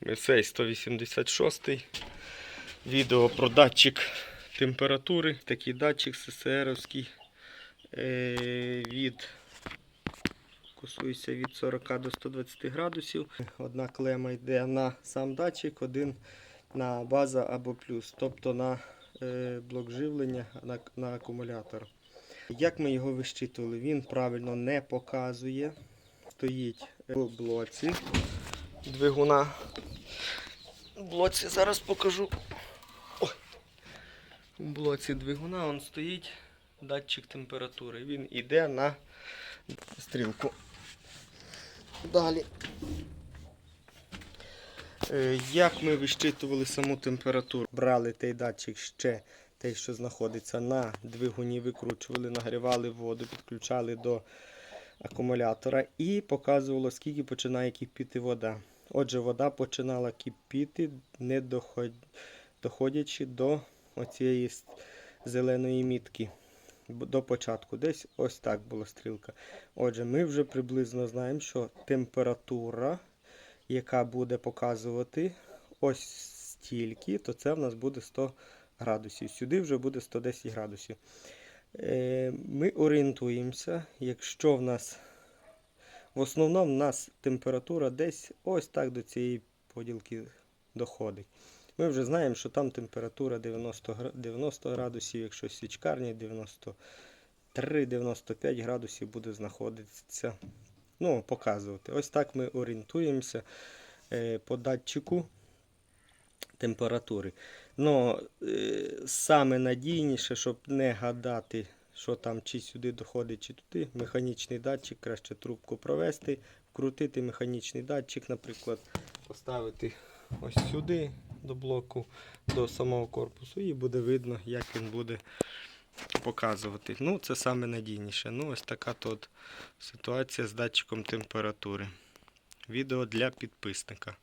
Месей 186. Відео про датчик температури. Такий датчик СССРовський. Е, від кусується від 40 до 120 градусів. Одна клема йде на сам датчик, один на база або плюс, тобто на е, блок живлення на, на акумулятор. Як ми його вищитували? Він правильно не показує. Стоїть в блоці двигуна. Блоці зараз покажу. Ой. У блоці двигуна он стоїть датчик температури. Він йде на стрілку. Далі. Е, Як ми вищитували саму температуру? Брали той датчик ще, той, що знаходиться на двигуні, викручували, нагрівали воду, підключали до акумулятора і показувало, скільки починає кипіти вода. Отже, вода починала кипіти, не доходячи до оцієї зеленої мітки. До початку. Десь ось так була стрілка. Отже, ми вже приблизно знаємо, що температура, яка буде показувати ось стільки, то це в нас буде 100 градусів. Сюди вже буде 110 градусів. Е, Ми орієнтуємося, якщо в нас в основному в нас температура десь ось так до цієї поділки доходить. Ми вже знаємо, що там температура 90, 90 градусів, якщо свічкарня 93-95 градусів буде знаходитися. Ну, показувати. Ось так ми орієнтуємося е, по датчику температури. Ну, е, саме надійніше, щоб не гадати, що там чи сюди доходить, чи туди, механічний датчик, краще трубку провести, вкрутити механічний датчик, наприклад, поставити ось сюди до блоку, до самого корпусу, і буде видно, як він буде показувати. Ну, це саме надійніше. Ну, ось така тут ситуація з датчиком температури. Відео для підписника.